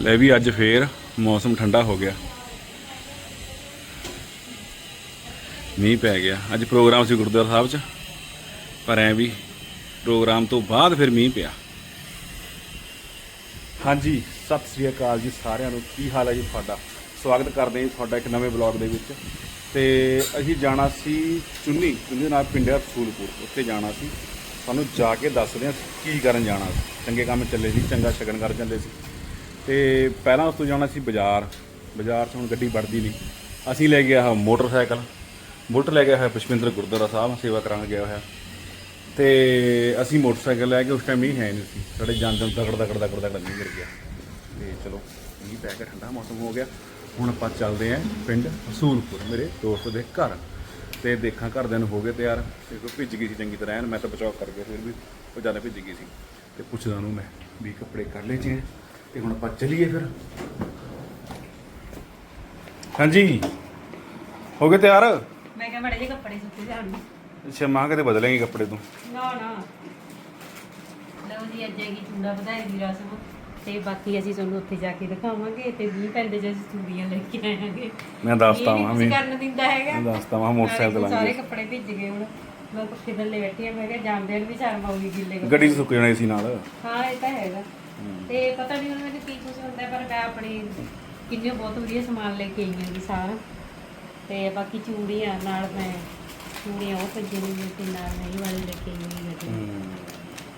ਲੈ ਵੀ ਅੱਜ ਫੇਰ ਮੌਸਮ ਠੰਡਾ ਹੋ ਗਿਆ। ਮੀਂਹ ਪੈ ਗਿਆ। ਅੱਜ ਪ੍ਰੋਗਰਾਮ ਸੀ ਗੁਰਦੁਆਰਾ ਸਾਹਿਬ 'ਚ, ਪਰ ਐ ਵੀ ਪ੍ਰੋਗਰਾਮ ਤੋਂ ਬਾਅਦ ਫਿਰ ਮੀਂਹ ਪਿਆ। ਹਾਂਜੀ, ਸਤਿ ਸ੍ਰੀ ਅਕਾਲ ਜੀ ਸਾਰਿਆਂ ਨੂੰ। ਕੀ ਹਾਲ ਹੈ ਜੀ ਤੁਹਾਡਾ? ਸਵਾਗਤ ਕਰਦੇ ਹਾਂ ਜੀ ਤੁਹਾਡਾ ਇੱਕ ਨਵੇਂ ਬਲੌਗ ਦੇ ਵਿੱਚ। ਤੇ ਅਸੀਂ ਜਾਣਾ ਸੀ ਚੁੰਨੀ ਚੁੰਨੀ ਦੇ ਨਾਲ ਪਿੰਡ ਫੂਲਪੁਰ। ਉੱਥੇ ਜਾਣਾ ਸੀ। ਸਾਨੂੰ ਜਾ ਕੇ ਦੱਸਦੇ ਹਾਂ ਕੀ ਕਰਨ ਜਾਣਾ ਸੀ। ਚੰਗੇ ਕੰਮ ਚੱਲੇ ਸੀ, ਚੰਗਾ ਸ਼ਗਨ ਕਰ ਜਾਂਦੇ ਸੀ। ਤੇ ਪਹਿਲਾਂ ਉਸ ਤੋਂ ਜਾਣਾ ਸੀ ਬਾਜ਼ਾਰ। ਬਾਜ਼ਾਰ 'ਚ ਹੁਣ ਗੱਡੀ ਵੜਦੀ ਨਹੀਂ। ਅਸੀਂ ਲੈ ਗਿਆ ਆਹ ਮੋਟਰਸਾਈਕਲ। ਬੁਲਟ ਲੈ ਗਿਆ ਹੋਇਆ ਪੁਸ਼ਪਿੰਦਰ ਗੁਰਦੁਆਰਾ ਸਾਹਿਬ ਸੇਵਾ ਕਰਾਉਣ ਗਿਆ ਹੋਇਆ। ਤੇ ਅਸੀਂ ਮੋਟਰਸਾਈਕਲ ਲੈ ਕੇ ਉਸ ਟਾਈਮ ਮੀਂਹ ਹੈ ਨਹੀਂ ਸੀ। ਸਾਡੇ ਜਾਂਦੇ ਨੂੰ ਤਕੜ ਤਕੜ ਤਕੜ ਤਕੜ ਨਹੀਂ ਗਿਰ ਗਿਆ। ਤੇ ਚਲੋ, ਮੀਂਹ ਪੈ ਕੇ ਠੰਡਾ ਮੌਸਮ ਹੋ ਗਿਆ। ਹੁਣ ਆਪਾਂ ਚੱਲਦੇ ਆਂ ਪਿੰਡ ਹਸੂਲਪੁਰ ਮੇਰੇ ਦੋਸਤ ਦੇ ਘਰ। ਤੇ ਦੇਖਾਂ ਘਰਦਿਆਂ ਨੂੰ ਹੋ ਗਏ ਤਿਆਰ। ਤੇ ਕੋਈ ਭਿੱਜ ਗਈ ਸੀ ਚੰਗੀ ਤਰ੍ਹਾਂ, ਐਨ ਮੈਂ ਤਾਂ ਬਚਾਅ ਕਰ ਗਿਆ, ਫਿਰ ਵੀ ਉਹ ਜ਼ਿਆਦਾ ਭਿੱਜ ਗਈ ਸੀ। ਤੇ ਪੁੱਛਦਾ ਉਹਨੂੰ ਮੈਂ ਵੀ ਕੱਪੜੇ ਕਰ ਲਏ ਜੇ ਤੇ ਹੁਣ ਆਪਾਂ ਚੱਲੀਏ ਫਿਰ। ਹਾਂਜੀ। ਹੋ ਗਏ ਤਿਆਰ? ਮੈਂ ਕਿਹਾ ਬੜੇ ਜਿਹੇ ਕੱਪੜੇ ਸੁੱਕੇ ਜਾਣ ਅੱਛਾ ਮਾਂ ਕਿਤੇ ਬਦਲੇਂਗੇ ਕੱਪੜੇ ਤੂੰ। ਨਾ ਨਾ। ਲਓ ਜੀ ਅੱਜ ਹੈਗੀ ਚੂੜਾ ਵਧਾਈ ਦੀ ਰਸਮ। ਤੇ ਬਾਕੀ ਅਸੀਂ ਤੁਹਾਨੂੰ ਉੱਥੇ ਜਾ ਕੇ ਦਿਖਾਵਾਂਗੇ ਤੇ 20 ਪੈਂਦੇ ਜੇ ਅਸੀਂ ਚੂੜੀਆਂ ਲੈ ਕੇ ਆਵਾਂਗੇ। ਮੈਂ ਦੱਸਤਾ ਵਾਂ ਵੀ ਵੀ ਕਰਨ ਦਿੰਦਾ ਹੈਗਾ। ਮੈਂ ਦੱਸਤਾ ਵਾਂ ਮੋਟਰਸਾਈਕਲ ਸਾਰੇ ਲਾਂਗੇ। ਕੱਪੜੇ ਭਿੱਜ ਗਏ ਹੁਣ। ਮੈਂ ਪੱਖੇ ਥੱਲੇ ਬੈਠੀ ਆ ਮੈਂ ਕਿਹਾ ਜਾਂਦੇ ਨੂੰ ਵੀ ਸ਼ਰਮ ਆਉਗੀ ਗਿੱਲੇ ਕੱਪੜੇ। ਗੱਡੀ 'ਚ ਸੁੱਕ ਜਾਣੇ ਸੀ ਨਾਲ। ਹਾਂ ਇਹ ਤਾਂ ਹੈਗਾ। ਤੇ ਪਤਾ ਨਹੀਂ ਹੁਣ ਮੈਨੂੰ ਕੀ ਕੁਝ ਹੁੰਦਾ ਪਰ ਮੈਂ ਆਪਣੀ ਕਿੰਨੇ ਬਹੁਤ ਵਧੀਆ ਸਮਾਨ ਲੈ ਕੇ ਆਈ ਹਾਂ ਜੀ ਸਾਰਾ। ਤੇ ਬਾਕੀ ਚੂੜੀਆਂ ਨਾਲ ਮੈਂ ਚੂੜੀਆਂ ਉਹ ਭੱਜੇ ਨੇ ਤੇ ਨਾਲ ਨਹੀਂ ਵਾਲੀ ਲੈ ਕੇ ਆਈ ਹਾਂ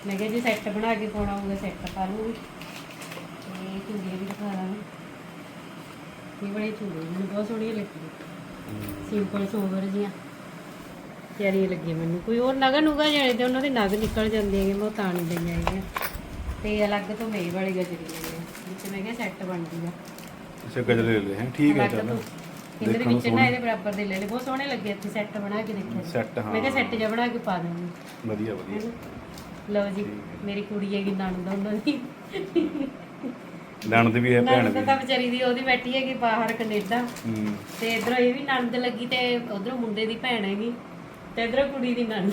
ਮੈਂ ਕਿਹਾ ਜੇ ਸੈੱਟ ਬਣਾ ਕੇ ਪਾਉਣਾ ਹੋਊਗਾ ਸੈੱਟ ਪਾ ਲੂੰਗੀ। ਤੇ ਚੂੜੀਆਂ ਵੀ ਦਿਖਾ ਦਾਂਗੇ। ਇਹ ਬੜੀ ਚੂੜੀ ਮੈਨੂੰ ਬਹੁਤ ਸੋਹਣੀਆਂ ਲੱਗੀਆਂ। ਸਿੰਪਲ ਸੋਬਰ ਜੀਆਂ ਪਿਆਰੀਆਂ ਲੱਗੀਆਂ ਮੈਨੂੰ। ਕੋਈ ਹੋਰ ਨਗ ਨੁਗਾ ਜਾਣੇ ਤੇ ਉਹਨਾਂ ਦੇ ਨਗ ਨਿਕਲ ਜਾਂਦੇ ਹੈਗੇ ਮੈਂ ਤਾਂ ਨਹੀਂ ਲਈਆਂ ਹੈਗੀਆਂ। ਤੇ ਅਲੱਗ ਤੋਂ ਮੇਰੀ ਵਾਲੀ ਗਜਰੀ ਲਈ ਹੈ ਵਿੱਚ ਮੈਂ ਕਿਹਾ ਸੈੱਟ ਬਣ ਜੂਗਾ ਅੱਛਾ ਗਜਰੇ ਲੈ ਲਏ ਹੈ? ਠੀਕ ਹੈ ਚੱਲ। ਇਹਦੇ ਦੇਖਣ ਨੂੰ ਵਿੱਚ ਨਾ ਇਹਦੇ ਬਰਾਬਰ ਦੇ ਲੈ ਲੈ ਬਹੁਤ ਸੋਹਣੇ ਲੱਗੇ ਇੱਥੇ ਸੈੱਟ ਬਣਾ ਕੇ ਦੇਖਿਆ ਸੈੱਟ ਹਾਂ। ਮੈਂ ਕਿਹਾ ਸੈੱਟ ਜਿਹਾ ਬਣਾ ਕੇ ਪਾ ਦਾਂਗੀ ਵਧੀਆ ਵਧੀਆ। ਲਓ ਜੀ ਮੇਰੀ ਕੁੜੀ ਹੈਗੀ ਨਣਦ ਉਹਨਾਂ ਦੀ। ਨਣਦ ਵੀ ਹੈ ਭੈਣ ਵੀ ਤਾਂ ਵਿਚਾਰੀ ਦੀ ਉਹਦੀ ਬੈਠੀ ਹੈਗੀ ਬਾਹਰ ਕੈਨੇਡਾ। ਹੂੰ। ਤੇ ਇਧਰੋਂ ਇਹ ਵੀ ਨਣਦ ਲੱਗੀ ਤੇ ਉਧਰੋਂ ਮੁੰਡੇ ਦੀ ਭੈਣ ਹੈਗੀ ਤੇ ਇਧਰੋਂ ਕੁੜੀ ਦੀ ਨਣਦ।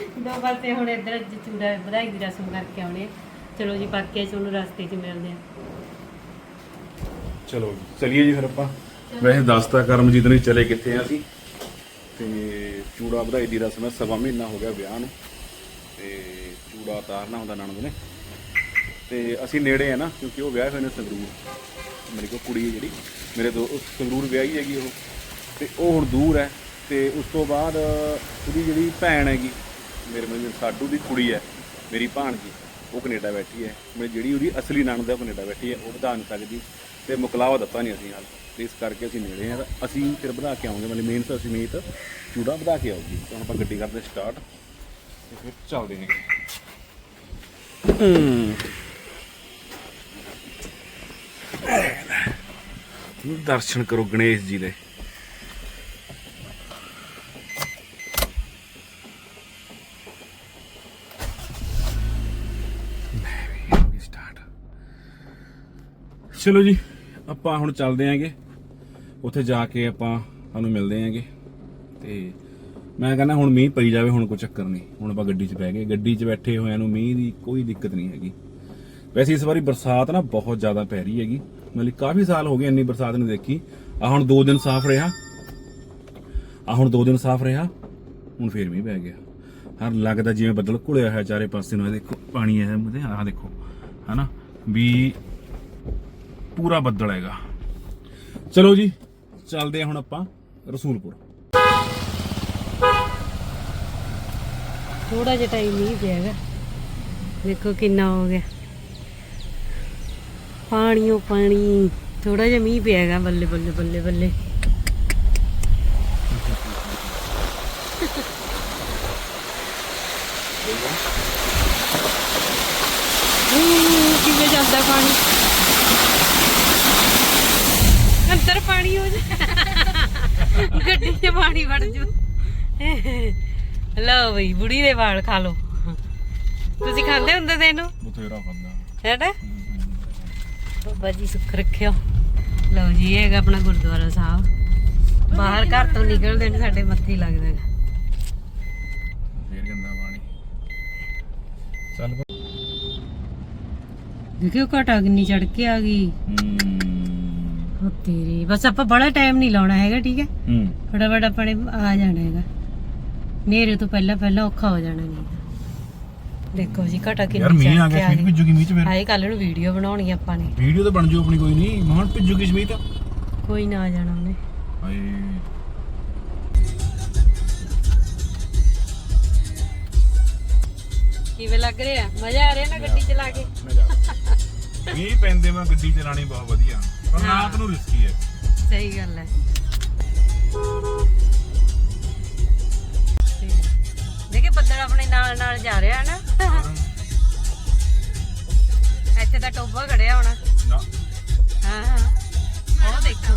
ਦੋ ਪਾਸੇ ਹੁਣ ਇਧਰ ਚੂੜਾ ਵਧਾਈ ਦੀ ਰਸਮ ਕਰਕੇ ਆਉਣੇ ਚਲੋ ਜੀ ਬਾਕੀ ਅਸੀਂ ਉਹਨੂੰ ਰਸਤੇ 'ਚ ਮਿਲਦੇ ਆ। ਚਲੋ ਜੀ, ਚਲੀਏ ਜੀ ਫਿਰ ਆਪਾਂ। ਵੈਸੇ ਦੱਸਤਾ ਕਰਮਜੀਤ ਨੇ ਚਲੇ ਕਿੱਥੇ ਆ ਅਸੀਂ। ਤੇ ਚੂੜਾ ਵਧਾਈ ਦੀ ਰਸਮ ਹੈ ਸਵਾ ਮਹੀਨਾ ਹੋ ਗਿਆ ਵਿਆਹ ਨੂੰ। ਤੇ ਚੂੜਾ ਉਤਾਰਨਾ ਹੁੰਦਾ ਨਣਦ ਨੇ। ਤੇ ਅਸੀਂ ਨੇੜੇ ਆ ਨਾ ਕਿਉਂਕਿ ਉਹ ਵਿਆਹ ਹੋਏ ਨੇ ਸੰਗਰੂਰ। ਮੇਰੇ ਕੋਲ ਕੁੜੀ ਹੈ ਜਿਹੜੀ ਮੇਰੇ ਦੋ ਉਹ ਸੰਗਰੂਰ ਵਿਆਹੀ ਹੈਗੀ ਉਹ। ਤੇ ਉਹ ਹੁਣ ਦੂਰ ਹੈ। ਤੇ ਉਸ ਤੋਂ ਬਾਅਦ ਉਹਦੀ ਜਿਹੜੀ ਭੈਣ ਹੈਗੀ ਮੇਰੇ ਮੇਰੇ ਸਾਡੂ ਦੀ ਕੁੜੀ ਹੈ, ਮੇਰੀ ਭਾਣਜੀ ਉਹ ਕੈਨੇਡਾ ਬੈਠੀ ਹੈ। ਮੇਰੀ ਜਿਹੜੀ ਉਹਦੀ ਅਸਲੀ ਨਣਦ ਹੈ, ਉਹ ਕੈਨੇਡਾ ਬੈਠੀ ਹੈ, ਉਹ ਵਧਾ ਨਹੀਂ ਸਕਦੀ ਤੇ ਮੁਕਲਾਵਾ ਦਿੱਤਾ ਨਹੀਂ ਅਸੀਂ ਹਾਲ। ਤੇ ਇਸ ਕਰਕੇ ਅਸੀਂ ਨੇੜੇ ਆ ਅਸੀਂ ਫਿਰ ਵਧਾ ਕੇ ਆਉਂਗੇ ਮਤਲਬ ਮੇਨ ਤਾਂ ਅਸੀਂ ਮੀਤ ਚੂੜਾ ਵਧਾ ਕੇ ਆਉਗੀ ਤਾਂ ਹੁਣ ਆਪਾਂ ਗੱਡੀ ਕਰਦੇ ਸਟਾਰਟ ਤੇ ਫਿਰ ਚੱਲਦੇ ਨੇ। ਦਰਸ਼ਨ ਕਰੋ ਗਣੇਸ਼ ਜੀ ਦੇ ਸਟਾਰਟ ਚਲੋ ਜੀ, ਆਪਾਂ ਹੁਣ ਚੱਲਦੇ ਆਂਗੇ। ਉੱਥੇ ਜਾ ਕੇ ਆਪਾਂ ਤੁਹਾਨੂੰ ਮਿਲਦੇ ਆਂਗੇ। ਤੇ ਮੈਂ ਕਹਿੰਦਾ ਹੁਣ ਮੀਂਹ ਪਈ ਜਾਵੇ, ਹੁਣ ਕੋਈ ਚੱਕਰ ਨਹੀਂ। ਹੁਣ ਆਪਾਂ ਗੱਡੀ 'ਚ ਬਹਿ ਗਏ। ਗੱਡੀ 'ਚ ਬੈਠੇ ਹੋਇਆਂ ਨੂੰ ਮੀਂਹ ਦੀ ਕੋਈ ਦਿੱਕਤ ਨਹੀਂ ਹੈਗੀ। ਵੈਸੇ ਇਸ ਵਾਰੀ ਬਰਸਾਤ ਨਾ ਬਹੁਤ ਜ਼ਿਆਦਾ ਪੈ ਰਹੀ ਹੈਗੀ। ਮਤਲਬ ਕਾਫੀ ਸਾਲ ਹੋ ਗਏ ਇੰਨੀ ਬਰਸਾਤ ਨਹੀਂ ਦੇਖੀ। ਆ ਹੁਣ 2 ਦਿਨ ਸਾਫ਼ ਰਿਹਾ। ਆ ਹੁਣ 2 ਦਿਨ ਸਾਫ਼ ਰਿਹਾ। ਹੁਣ ਫੇਰ ਮੀਂਹ ਪੈ ਗਿਆ। ਹਰ ਲੱਗਦਾ ਜਿਵੇਂ ਬੱਦਲ ਘੁਲਿਆ ਹੋਇਆ ਚਾਰੇ ਪਾਸੇ ਨੂੰ। ਇਹ ਦੇਖੋ, ਪਾਣੀ ਹੈ ਮਤੇ ਆਹ ਦੇਖੋ। ਹਨਾ? ਵੀ ਪੂਰਾ ਬੱਦਲ ਹੈਗਾ। ਚਲੋ ਜੀ, ਚੱਲਦੇ ਆ ਹੁਣ ਆਪਾਂ ਰਸੂਲਪੁਰ। ਥੋੜਾ ਜਿਹਾ ਟਾਈਮ ਹੀ ਪਿਆ ਹੈਗਾ। ਦੇਖੋ ਕਿੰਨਾ ਹੋ ਗਿਆ। ਪਾਣੀਓ ਪਾਣੀ ਥੋੜਾ ਜਿਹਾ ਮੀਂਹ ਪਿਆ ਹੈਗਾ ਬੱਲੇ ਬੱਲੇ ਬੱਲੇ ਬੱਲੇ। ਕਿਵੇਂ ਜਾਂਦਾ ਪਾਣੀ? ਅੰਦਰ ਪਾਣੀ ਹੋ ਜਾ। ਗੱਡੀ 'ਚ ਪਾਣੀ ਵੜ ਜੂ। ਲਓ ਬਈ ਬੁੜੀ ਦੇ ਵਾਲ ਖਾ ਲਓ। ਤੁਸੀਂ ਖਾਂਦੇ ਹੁੰਦੇ ਤੇ ਇਹਨੂੰ? ਬਥੇਰਾ ਖਾਂਦਾ। ਹੈ ਨਾ ਬਾਬਾ ਜੀ ਸੁੱਖ ਰੱਖਿਓ। ਲਓ ਜੀ ਇਹ ਹੈਗਾ ਆਪਣਾ ਗੁਰਦੁਆਰਾ ਸਾਹਿਬ। ਬਾਹਰ ਘਰ ਤੋਂ ਨਿਕਲਦੇ ਨੇ ਸਾਡੇ ਮੱਥੇ ਲੱਗਦਾ ਹੈਗਾ। ਫੇਰ ਗੰਦਾ ਪਾਣੀ। ਚੱਲ ਦੇਖਿਓ ਘਟਾ ਕਿੰਨੀ ਚੜ ਕੇ ਆ ਗਈ। ਉਹ ਤੇਰੀ ਬਸ ਆਪਾਂ ਬੜਾ ਟਾਈਮ ਨਹੀਂ ਲਾਉਣਾ ਹੈਗਾ ਠੀਕ ਹੈ? ਹੂੰ। ਫਟਾਫਟ ਆਪਣੇ ਆ ਜਾਣਾ ਹੈਗਾ। ਨੇਰੇ ਤੋਂ ਪਹਿਲਾਂ ਪਹਿਲਾਂ ਔਖਾ ਹੋ ਜਾਣਾ ਨਹੀਂ ਦੇਖੋ ਜੀ ਘਟਾ ਯਾਰ ਕਿੰਨੀ ਮੀਂਹ ਆ ਗਿਆ ਗਈ ਭਿੱਜੂਗੀ ਮੀਂਹ ਚ ਫਿਰ। ਹਾਏ ਕੱਲ ਨੂੰ ਵੀਡੀਓ ਬਣਾਉਣੀ ਆਪਾਂ ਨੇ। ਵੀਡੀਓ ਤਾਂ ਬਣ ਜੂ ਆਪਣੀ ਕੋਈ ਨਹੀਂ। ਮਹਾਨ ਭਿੱਜੂਗੀ ਸਮੀਤ ਕੋਈ ਨਾ ਆ ਜਾਣਾ ਉਹਨੇ। ਹਾਏ। ਕਿਵੇਂ ਲੱਗ ਰਿਹਾ? ਮਜ਼ਾ ਆ ਰਿਹਾ ਨਾ ਗੱਡੀ ਚਲਾ ਕੇ? ਮੀਂਹ ਪੈਂਦੇ ਮੈਂ ਗੱਡੀ ਚਲਾਣੀ ਬਹੁਤ ਵਧੀਆ। ਪਰ ਹਾਂ। ਰਾਤ ਨੂੰ ਰਿਸਕੀ ਹੈ। ਸਹੀ ਗੱਲ ਹੈ। ਦੇਖੇ ਬੱਦਲ ਆਪਣੇ ਨਾਲ ਨਾਲ ਜਾ ਰਿਹਾ ਨਾ। ਇੱਥੇ ਤਾਂ ਟੋਬਾ ਖੜਿਆ ਹੋਣਾ। ਨਾ। ਹਾਂ ਹਾਂ। ਉਹ ਦੇਖੋ।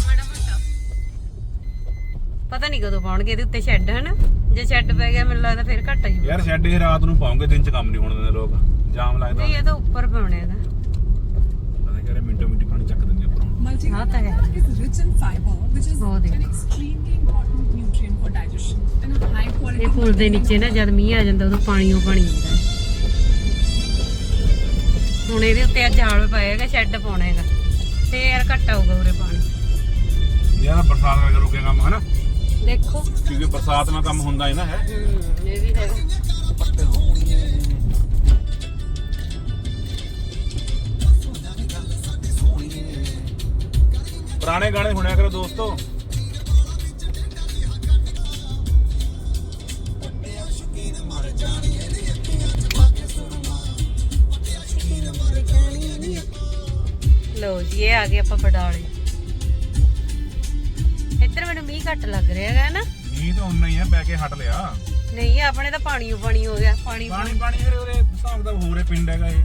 ਪਤਾ ਨਹੀਂ ਕਦੋਂ ਪਾਉਣਗੇ ਇਹਦੇ ਉੱਤੇ ਸ਼ੈੱਡ ਹਨਾ? ਜੇ ਸ਼ੈੱਡ ਪੈ ਗਿਆ ਮੈਨੂੰ ਲੱਗਦਾ ਫਿਰ ਘੱਟ ਯਾਰ ਸ਼ੈੱਡ ਇਹ ਰਾਤ ਨੂੰ ਪਾਉਂਗੇ ਦਿਨ ਚ ਕੰਮ ਨਹੀਂ ਹੋਣ ਦਿੰਦੇ ਲੋਕ। ਜਾਮ ਲੱਗਦਾ ਨਹੀਂ ਇਹ ਤਾਂ ਉੱਪਰ ਪਾਉਣੇ ਇਹਦਾ ਪਤਾ ਕਰੇ ਮਿੰਟੋ ਮਿੰਟੀ ਪਾਣੀ ਚੱਕ ਦਿੰਦੇ ਉੱਪਰੋਂ ਹਾਂ ਤਾਂ ਹੈ is rich in fiber, which is Oh, an ਦੇਖੋ। extremely important nutrient for digestion and a high quality. ਇਹ ਪੁਲ ਦੇ ਨੀਚੇ ਨਾ ਜਦ ਮੀਂਹ ਆ ਜਾਂਦਾ ਉਦੋਂ ਪਾਣੀ ਉਹ ਪਾਣੀ ਹੁੰਦਾ ਹੈ। ਹੁਣ ਇਹਦੇ ਉੱਤੇ ਅੱਜ ਜਾਲ ਪਾਏਗਾ ਸ਼ੈੱਡ ਪਾਉਣਾ ਹੈਗਾ ਤੇ ਯਾਰ ਘੱਟ ਆਊਗਾ ਉਰੇ ਪਾਣੀ ਯਾਰ ਬਰਸਾਤ ਕਰਕੇ ਰੁਕਿਆ ਕੰਮ ਹਨਾ ਦੇਖੋ ਕਿਉਂਕਿ ਬਰਸਾਤ ਨਾਲ ਕੰਮ ਹੁੰਦਾ ਹੈ ਨਾ ਹੈ ਹੂੰ ਇਹ ਵੀ ਹੈਗਾ ਪੁਰਾਣੇ ਗਾਣੇ ਸੁਣਿਆ ਕਰੋ ਦੋਸਤੋ। ਲਓ ਜੀ ਇਹ ਆ ਗਏ ਆਪਾਂ ਬਡਾਲੇ। ਇੱਧਰ ਮੈਨੂੰ ਮੀਂਹ ਘੱਟ ਲੱਗ ਰਿਹਾ ਹੈਗਾ ਨਾ? ਮੀਂਹ ਤਾਂ ਉਨਾ ਹੀ ਹੈ ਬੈ ਕੇ ਹਟ ਲਿਆ। ਨਹੀਂ ਆਪਣੇ ਤਾਂ ਪਾਣੀ ਓ ਪਾਣੀ ਹੋ ਗਿਆ ਪਾਣੀ ਪਾਣੀ ਪਾਣੀ ਫਿਰ ਉਹਦੇ ਹਿਸਾਬ ਦਾ ਹੋਰ ਇਹ ਪਿੰਡ ਹੈਗਾ ਇਹ।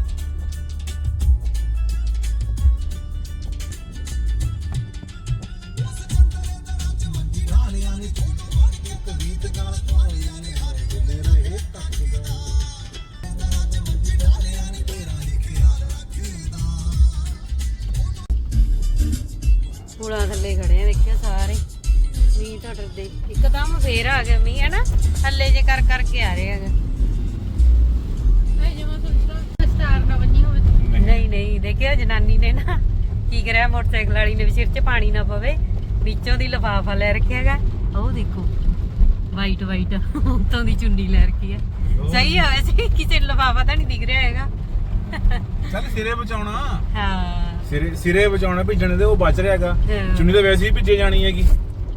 ਪੁਲਾਂ ਥੱਲੇ ਖੜੇ ਆ ਦੇਖਿਆ ਸਾਰੇ। ਮੀਂਹ ਤਾਂ ਡਰਦੇ ਇੱਕਦਮ ਫੇਰ ਆ ਗਿਆ ਮੀਂਹ ਹੈ ਨਾ ਥੱਲੇ ਜੇ ਕਰ ਕਰਕੇ ਆ ਰਿਹਾ ਹੈਗਾ। ਨਹੀਂ ਨਹੀਂ ਦੇਖਿਆ ਜਨਾਨੀ ਨੇ ਨਾ ਕੀ ਕਰਿਆ ਮੋਟਰਸਾਈਕਲ ਵਾਲੀ ਨੇ ਵੀ ਸਿਰ 'ਚ ਪਾਣੀ ਨਾ ਪਵੇ ਵਿੱਚੋਂ ਦੀ ਲਫਾਫਾ ਲੈ ਰੱਖਿਆ ਹੈਗਾ। ਉਹ ਦੇਖੋ ਵਾਈਟ ਵਾਈਟ ਉੱਤੋਂ ਦੀ ਚੁੰਨੀ ਲੈ ਰੱਖੀ ਹੈ। ਸਹੀ ਹੈ ਵੈਸੇ ਕਿਸੇ ਨੂੰ ਲਫਾਫਾ ਤਾਂ ਨਹੀਂ ਦਿਖ ਰਿਹਾ ਹੈਗਾ। ਚੱਲ ਸਿਰੇ ਬਚਾਉਣਾ। ਹਾਂ ਸਿਰੇ ਸਿਰੇ ਭਿੱਜਣ ਦੇ ਉਹ ਬਚ ਰਿਹਾ ਹੈਗਾ। ਹਾਂ। ਚੁੰਨੀ ਤਾਂ ਵੈਸੇ ਹੀ ਭਿੱਜੇ ਜਾਣੀ ਹੈਗੀ।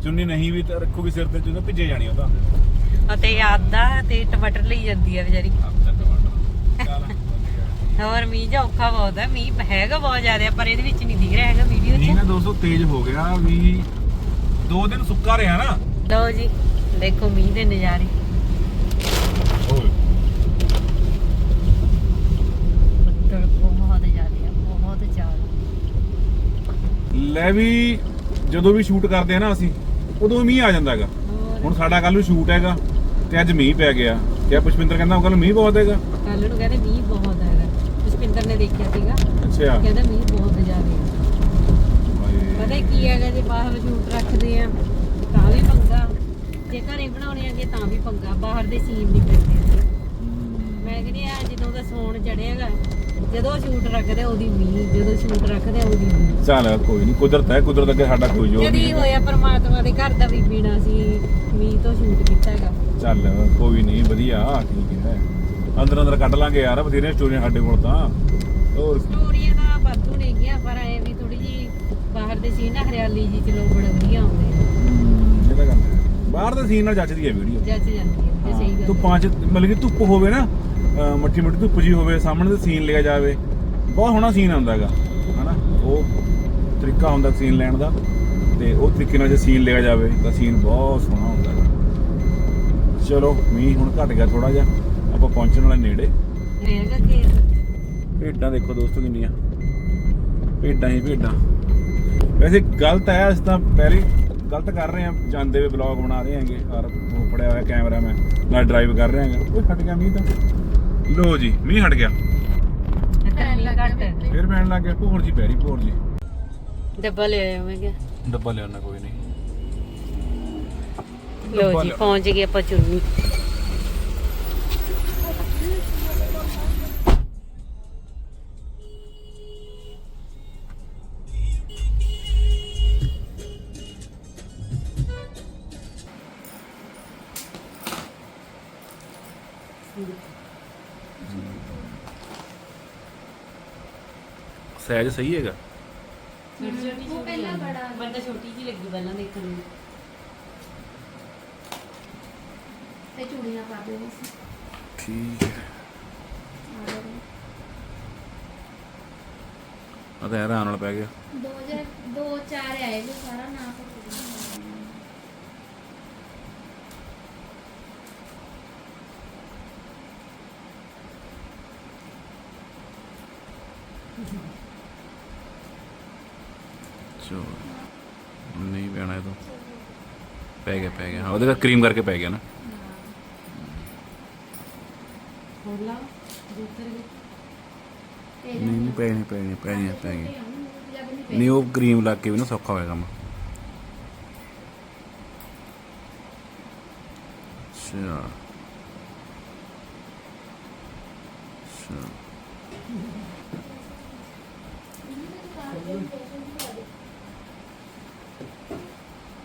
ਚੁੰਨੀ ਨਹੀਂ ਵੀ ਤਾਂ ਰੱਖੂਗੀ ਸਿਰ ਤੇ ਚੁੰਨੀ ਤਾਂ ਭਿੱਜੇ ਜਾਣੀ ਉਹ ਤਾਂ। ਅਤੇ ਆਦਾ ਤੇ ਟਮਾਟਰ ਲਈ ਜਾਂਦੀ ਆ ਵਿਚਾਰੀ। ਟਮਾਟਰ। ਚੱਲ। ਹੋਰ ਮੀਂਹ ਜਾਂ ਔਖਾ ਬਹੁਤ ਹੈ ਮੀਂਹ ਹੈਗਾ ਬਹੁਤ ਜ਼ਿਆਦਾ ਪਰ ਇਹਦੇ ਵਿੱਚ ਨਹੀਂ ਦਿਖ ਰਿਹਾ ਹੈਗਾ ਵੀਡੀਓ ਮੀਂਹ 'ਚ ਨਾ ਦੋਸਤੋ ਤੇਜ਼ ਹੋ ਗਿਆ ਵੀ ਦੋ ਦਿਨ ਸੁੱਕਾ ਰਿਹਾ ਨਾ। ਲਓ ਜੀ ਦੇਖੋ ਮੀਂਹ ਦੇ ਨਜ਼ਾਰੇ ਬੱਦਲ ਬਹੁਤ ਜ਼ਿਆਦਾ ਆ ਬਹੁਤ ਜ਼ਿਆਦਾ ਲੈ ਵੀ ਜਦੋਂ ਵੀ ਸ਼ੂਟ ਕਰਦੇ ਆ ਨਾ ਅਸੀਂ ਉਦੋਂ ਮੀਂਹ ਆ ਜਾਂਦਾ ਹੈਗਾ। ਹੁਣ ਸਾਡਾ ਕੱਲ ਨੂੰ ਸ਼ੂਟ ਹੈਗਾ ਤੇ ਅੱਜ ਮੀਂਹ ਪੈ ਗਿਆ। ਕਿਆ ਪੁਸ਼ਪਿੰਦਰ ਕਹਿੰਦਾ ਕੱਲ ਮੀਂਹ ਬਹੁਤ ਹੈਗਾ। ਕੱਲ ਨੂੰ ਕਹਿੰਦੇ ਮੀਂਹ ਬਹੁਤ ਹੈਗਾ। ਜਸਪਿੰਦਰ ਨੇ ਦੇਖਿਆ ਸੀਗਾ। ਅੱਛਾ। ਕਹਿੰਦਾ ਮੀਂਹ ਬਹੁਤ ਜ਼ਿਆਦਾ ਹੈ। ਪਤਾ। ਕੀ ਹੈਗਾ ਜੇ ਬਾਹਰ ਸ਼ੂਟ ਰੱਖਦੇ ਆ ਤਾਂ ਵੀ ਪੰਗਾ। ਜੇ ਘਰੇ ਬਣਾਉਣੇ ਆਗੇ ਤਾਂ ਵੀ ਪੰਗਾ। ਬਾਹਰ ਦੇ ਸੀਨ ਨਹੀਂ ਪੈਂਦੇ ਮੈਂ ਕਹਿੰਦੀ ਆ ਜਦੋਂ ਦਾ ਸੌਣ ਚੜਿਆਗਾ ਜਦੋਂ ਸ਼ੂਟ ਰੱਖਦੇ ਆ ਉਹਦੀ ਮੀਂਹ ਜਦੋਂ ਸ਼ੂਟ ਰੱਖਦੇ ਆ ਉਹਦੀ ਮੀਂਹ ਚੱਲ ਕੋਈ ਨਹੀਂ ਕੁਦਰਤ ਹੈ ਕੁਦਰਤ ਅੱਗੇ ਸਾਡਾ ਕੋਈ ਜੋਰ ਨਹੀਂ ਹੋਇਆ ਪਰਮਾਤਮਾ ਦੇ ਘਰ ਦਾ ਵੀ ਬੀਣਾ ਸੀ ਮੀਂਹ ਤੋਂ ਸ਼ੂਟ ਕੀਤਾ ਹੈਗਾ। ਚੱਲ ਕੋਈ ਨਹੀਂ ਵਧੀਆ ਠੀਕ ਹੈ। ਅੰਦਰ ਅੰਦਰ ਕੱਢ ਲਾਂਗੇ ਯਾਰ ਬਥੇਰੀਆਂ ਸਟੋਰੀਆਂ ਸਾਡੇ ਕੋਲ ਤਾਂ। ਹੋਰ? ਸਟੋਰੀਆਂ ਤਾਂ ਵਾਧੂ ਨਹੀਂ ਗਿਆ ਪਰ ਐ ਵੀ ਥੋੜੀ ਜੀ ਬਾਹਰ ਦੇ ਸੀਨ ਨਾ ਹਰਿਆਲੀ ਜੀ ਚ ਲੋਕ ਬੜੇ ਵਧੀਆ ਆਉਂਦੇ ਆ। ਇਹ ਤਾਂ ਗੱਲ ਹੈ। ਬਾਹਰ ਦਾ ਸੀਨ ਨਾਲ ਜੱਜਦੀ ਹੈ ਵੀਡੀਓ। ਜੱਜ ਜਾਂਦੀ ਹੈ ਇਹ ਸਹੀ ਗੱਲ ਧੁੱਪਾਂ ਚ ਮਤਲਬ ਕਿ ਧੁੱਪ ਹੋਵੇ ਨਾ ਮੱਠੀ ਮੱਠੀ ਧੁੱਪ ਜੀ ਹੋਵੇ, ਸਾਹਮਣੇ ਤੇ ਸੀਨ ਲਿਆ ਜਾਵੇ। ਬਹੁਤ ਸੋਹਣਾ ਸੀਨ ਆਉਂਦਾ ਹੈਗਾ, ਹਨਾ? ਉਹ ਤਰੀਕਾ ਹੁੰਦਾ ਸੀਨ ਲੈਣ ਦਾ, ਤੇ ਉਹ ਤਰੀਕੇ ਨਾਲ ਜੇ ਸੀਨ ਲਿਆ ਜਾਵੇ, ਤਾਂ ਸੀਨ ਬਹੁਤ ਸੋਹਣਾ ਹੁੰਦਾ ਹੈਗਾ। ਚਲੋ, ਮੀਂਹ ਹੁਣ ਘਟ ਗਿਆ ਥੋੜਾ ਜਿਹਾ, ਆਪਾਂ ਪਹੁੰਚਣ ਵਾਲੇ ਨੇੜੇ। ਰਹੇਗਾ ਕਿ ਭੇਡਾਂ ਦੇਖੋ ਦੋਸਤੋ ਕਿੰਨੀਆਂ। ਭੇਡਾਂ ਹੀ ਭੇਡਾਂ। ਵੈਸੇ ਗਲਤ ਹੈ, ਅਸੀਂ ਤਾਂ ਪਹਿਲੇ ਗਲਤ ਕਰ ਰਹੇ ਹਾਂ, ਜਾਂਦੇ ਵੇ ਬਲੌਗ ਬਣਾ ਰਹੇ ਹਾਂਗੇ ਔਰ ਉਹ ਫੜਿਆ ਹੋਇਆ ਕੈਮਰਾ ਮੈਂ, ਨਾਲ ਡਰਾਈਵ ਕਰ ਰਹੇ ਹਾਂਗੇ। ਉਹ ਹਟ ਗਿਆ ਮੀਂਹ ਤਾਂ। ਲੋ ਜੀ ਮੀਂਹ ਹਟ ਗਿਆ। ਫਿਰ ਪੈਣ ਲੱਗ ਗਿਆ ਭੋਰ ਜੀ ਪੈਰੀ ਭੋਰ ਜੀ। ਡੱਬਾ ਲੈ ਆਏ ਹੋਵੇਗਾ ਡੱਬਾ ਲਿਆਉਣਾ ਕੋਈ ਨਹੀਂ। ਲੋ ਜੀ ਪਹੁੰਚ ਗਏ ਆਪਾਂ ਚੁੰਨੀ। Thank you. ਸਾਈਜ਼ ਸਹੀ ਹੈਗਾ। ਉਹ ਪਹਿਲਾਂ ਬੜਾ ਮੈਨੂੰ ਤਾਂ ਛੋਟੀ ਜੀ ਲੱਗੀ ਪਹਿਲਾਂ ਦੇਖਣ ਨੂੰ। ਤੇ ਚੂੜੀਆਂ ਪਾ ਦੇ ਬਸ ਠੀਕ ਹੈ। ਆ ਤਾਂ ਹੈਰਾਨ ਨਾਲ ਪੈ ਗਿਆ। 2000 ਦੋ ਚਾਰ ਆਏ ਜੋ ਸਾਰਾ ਨਾ ਪਤਾ ਚੋ ਨਹੀਂ ਪੈਣਾ ਇਹ ਤਾਂ। ਪੈ ਗਿਆ ਪੈ ਗਿਆ। ਹਾਂ ਉਹਦੇ ਦਾ ਕਰੀਮ ਕਰਕੇ ਪੈ ਗਿਆ ਨਾ। ਹੋਰ ਲਾ ਦੂਸਰੇ ਨਹੀਂ ਨਹੀਂ ਪੈ ਨਹੀਂ ਪੈ ਨਹੀਂ ਪੈ ਨਹੀਂ ਪੈ ਗਿਆ ਨਹੀਂ ਉਹ ਕਰੀਮ ਲਾ ਕੇ ਵੀ ਨਾ ਸੌਖਾ ਹੋਇਆ ਕੰਮ। ਅੱਛਾ। ਅੱਛਾ ਥੋੜੇ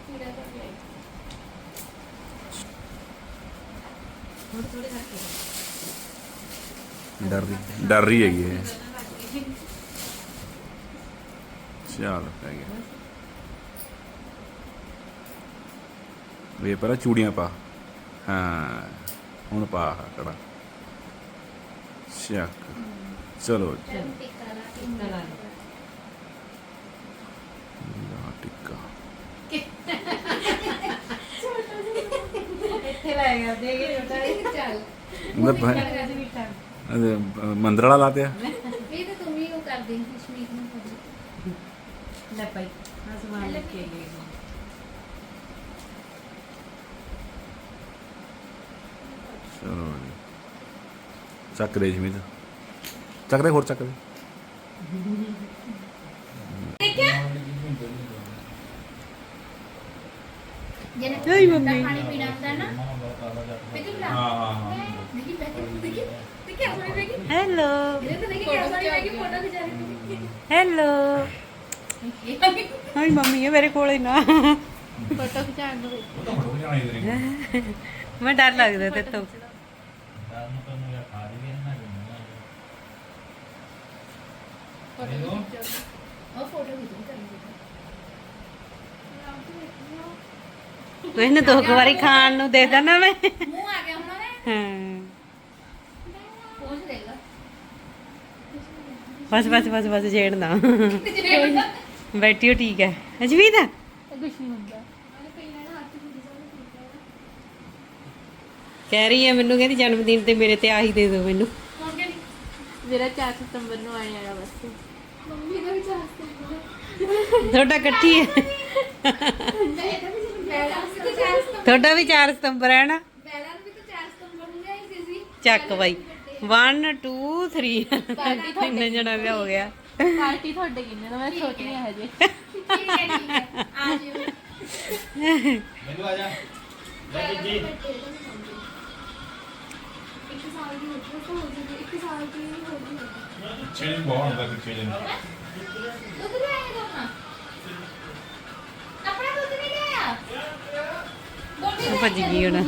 ਥੋੜੇ ਕਰਕੇ ਡਰ ਰਹੀ। ਡਰ ਰਹੀ ਹੈਗੀ ਇਹ ਚੱਲ ਪੈ ਗਿਆ। ਇਹ ਪਰ ਚੂੜੀਆਂ ਪਾ। ਹਾਂ ਹੁਣ ਪਾ ਕੜਾ। ਸ਼ੱਕ ਚਲੋ ਜੀ, ਟਿੱਕਾ ਲਾ ਦੇ। ਲਾ ਟਿੱਕਾ ਮੰਦਰ ਵਾਲਾ ਲਾਤਿਆ ਇਹ ਤਾਂ ਤੂੰ ਵੀ ਉਹ ਕਰ ਦੇ ਕਸ਼ਮੀਰ ਨੂੰ ਕਰ ਲੈ ਭਾਈ ਆ ਸਮਾਨ ਲੈ ਕੇ ਗਏ। ਚਲੋ ਜੀ। ਚੱਕ ਦੇ ਜਮੀਦ ਚੱਕ ਦੇ ਹੋਰ ਚੱਕ ਜਿਹਨੇ ਹਾਏ ਮੰਮੀ। ਪਾਣੀ ਪੀਣਾ ਹੁੰਦਾ ਨਾ ਦੇਖੀ ਬਲਾ ਹਾਂ ਹਾਂ ਦੇਖੀ ਆਪਣੇ ਦੇਖੀ ਹੈਲੋ ਇਹ ਤਾਂ ਦੇਖੀ ਕਿਆ ਸਾਰੀ ਦੇਖੀ ਫੋਟੋ ਖਿਚਾ ਰਹੀ ਹੈਲੋ ਥੀ ਹਾਈ ਮੰਮੀ ਹੈ ਮੇਰੇ ਕੋਲ ਹੀ ਨਾ ਫੋਟੋ ਖਿਚਾਣ ਨੂੰ ਮੈਂ ਡਰ ਲੱਗਦਾ ਤੇ ਤੋਂ ਉਹ ਫੋਟੋ ਖਿਚਾ ਕਰੀ ਇਹਨੇ ਦੋ ਕੁ ਵਾਰੀ ਖਾਣ ਨੂੰ ਦੇ ਦੇਣਾ ਮੈਂ। ਮੂੰਹ ਆ ਗਿਆ ਹੁਣ ਉਹਨੇ ਹਾਂ। ਪਹੁੰਚ ਦੇਗਾ ਬਸ ਬਸ ਬਸ ਬਸ ਛੇੜਨਾ ਬੈਠੀ ਹੋ ਠੀਕ ਹੈ। ਅਜਵੀਦ ਕੁਛ ਨਹੀਂ ਹੁੰਦਾ। ਨਾ ਕਹਿ ਰਹੀ ਹੈ ਮੈਨੂੰ ਕਹਿੰਦੀ ਜਨਮ ਦਿਨ ਤੇ ਮੇਰੇ ਤੇ ਆਹੀ ਦੇ ਦਿਓ ਮੈਨੂੰ। ਮੇਰਾ 4 ਸਤੰਬਰ ਨੂੰ ਆਣੇ ਵਾਲਾ ਬਸ। ਮੰਮੀ ਦਾ ਵੀ 4 ਸਤੰਬਰ। ਤੁਹਾਡਾ ਇਕੱਠੀ ਹੈ। ਇਹਦਾ ਵੀ ਬੈਲਾ ਵੀ ਤਾਂ 4 ਸਤੰਬਰ ਤੁਹਾਡਾ ਵੀ 4 ਸਤੰਬਰ ਹੈ ਨਾ? ਬੈਲਾ ਨੂੰ ਵੀ ਤਾਂ 4 ਸਤੰਬਰ ਨੂੰ ਲਿਆਈ ਸੀ ਅਸੀਂ ਚੱਕ ਬਾਈ 1 2 3 ਤਿੰਨ ਜਣਾ ਵਿਆਹ ਹੋ ਗਿਆ। ਪਾਰਟੀ ਤੁਹਾਡੇ ਕਿੰਨੇ ਦਾ? ਮੈਂ ਸੋਚ ਰਹੀ ਹਾਂ ਹਜੇ। ਠੀਕ ਹੈ ਠੀਕ ਹੈ ਆ ਜਿਓ ਮੈਨੂੰ ਆ ਜਾ। ਲੈ ਕੇ ਜੀ। ਇੱਕ ਸਾਲ ਦੀ ਹੋ ਗਈ ਤਾਂ ਹੋ ਗਈ ਇੱਕ ਸਾਲ ਦੀ ਹੋ ਗਈ ਛੇ ਬਹੁਤ ਹੁੰਦਾ ਪਿੱਛੇ ਜਨ ਦੁੱਧ ਲੈ ਆਇਆ ਦੋਨਾ ਆਪਣਾ ਦੁੱਧ ਨਹੀਂ ਲਿਆਇਆ ਉਹ ਭੱਜ ਗਈ ਹੁਣ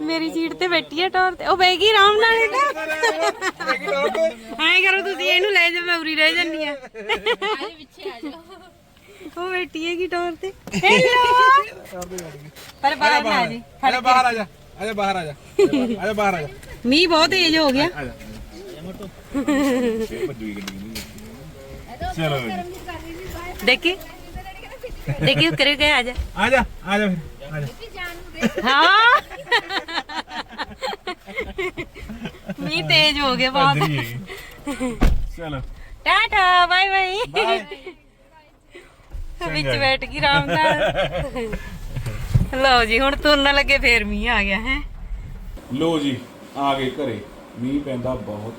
ਮੇਰੀ ਸੀਟ ਤੇ ਬੈਠੀ ਹੈ ਟੌਰ ਤੇ ਉਹ ਬਹਿ ਗਈ ਆਰਾਮ ਨਾਲ ਐਂ ਕਰੋ ਤੁਸੀਂ ਇਹਨੂੰ ਲੈ ਜਾ ਮੈਂ ਉਰੀ ਰਹਿ ਜੰਨੀ ਆ ਉਹ ਬੈਠੀ ਹੈਗੀ ਟੌਰ ਤੇ ਹੈਲੋ ਪਰ ਬਾਹਰ ਨਾ ਆ ਜੀ ਆਜਾ ਬਾਹਰ ਆ ਜਾ ਆਜਾ ਬਾਹਰ ਆ ਜਾ ਆਜਾ ਬਾਹਰ ਆ ਜਾ ਮੀਂਹ ਬਹੁਤ ਤੇਜ਼ ਹੋ ਗਿਆ ਆ ਜਾ ਚਲੋ ਜੀ। ਦੇਖੀ? ਦੇਖੀ ਕਰੇ ਗਏ ਆ ਜਾ। ਆ ਜਾ ਆ ਜਾ ਫਿਰ ਆ ਜਾ। ਹਾਂ। ਮੀਂਹ ਤੇਜ਼ ਹੋ ਗਿਆ ਭੱਜ ਬਹੁਤ ਰਹੀ ਹੈਗੀ। ਚਲੋ। Tata bye bye. ਵਿੱਚ ਬੈਠ ਗਈ ਆਰਾਮ ਨਾਲ। ਲਓ ਜੀ ਹੁਣ ਤੁਰਨ ਲੱਗੇ ਫੇਰ ਮੀਂਹ ਆ ਗਿਆ ਹੈ। ਲੋ ਜੀ ਆ ਗਏ ਘਰੇ। ਮੀਂਹ ਪੈਂਦਾ ਬਹੁਤ।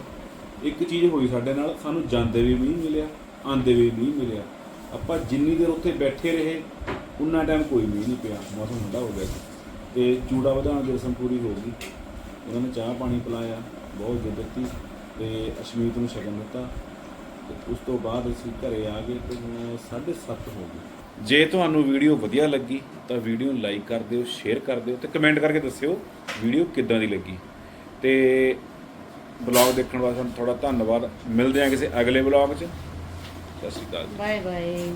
ਇੱਕ ਚੀਜ਼ ਹੋਈ ਸਾਡੇ ਨਾਲ ਸਾਨੂੰ ਜਾਂਦੇ ਵੀ ਮੀਂਹ ਮਿਲਿਆ। ਆਂਦੇ ਵੀ ਮੀਂਹ ਮਿਲਿਆ। ਆਪਾਂ ਜਿੰਨੀ ਦੇਰ ਉੱਥੇ ਬੈਠੇ ਰਹੇ, ਉਨਾ ਟਾਈਮ ਕੋਈ ਮੀਂਹ ਨਹੀਂ ਪਿਆ। ਮੌਸਮ ਠੰਡਾ ਹੋ ਗਿਆ ਸੀ। ਤੇ ਚੂੜਾ ਵਧਾਉਣ ਦੀ ਰਸਮ ਪੂਰੀ ਹੋ ਗਈ। ਉਹਨਾਂ ਨੇ ਚਾਹ ਪਾਣੀ ਪਿਲਾਇਆ, ਬਹੁਤ ਇੱਜ਼ਤ ਦਿੱਤੀ ਤੇ ਅਸ਼ਮੀਤ ਨੂੰ ਸ਼ਗਨ ਦਿੱਤਾ। ਤੇ ਉਸ ਤੋਂ ਬਾਅਦ ਅਸੀਂ ਘਰੇ ਆ ਗਏ ਤੇ ਹੁਣ 7:30 ਹੋ ਗਏ। ਜੇ ਤੁਹਾਨੂੰ ਵੀਡੀਓ ਵਧੀਆ ਲੱਗੀ, ਤਾਂ ਵੀਡੀਓ ਨੂੰ ਲਾਈਕ ਕਰ ਦਿਓ, ਸ਼ੇਅਰ ਕਰ ਦਿਓ ਤੇ ਕਮੈਂਟ ਕਰਕੇ ਦੱਸਿਓ ਵੀਡੀਓ ਕਿੱਦਾਂ ਦੀ ਲੱਗੀ। ਤੇ ਬਲੌਗ ਦੇਖਣ ਵਾਸਤੇ ਤੁਹਾਡਾ ਧੰਨਵਾਦ। ਮਿਲਦੇ ਹਾਂ ਕਿਸੇ ਅਗਲੇ ਬਲੌਗ 'ਚ। ਸਤਿ ਸ਼੍ਰੀ ਅਕਾਲ ਬਾਏ ਬਾਏ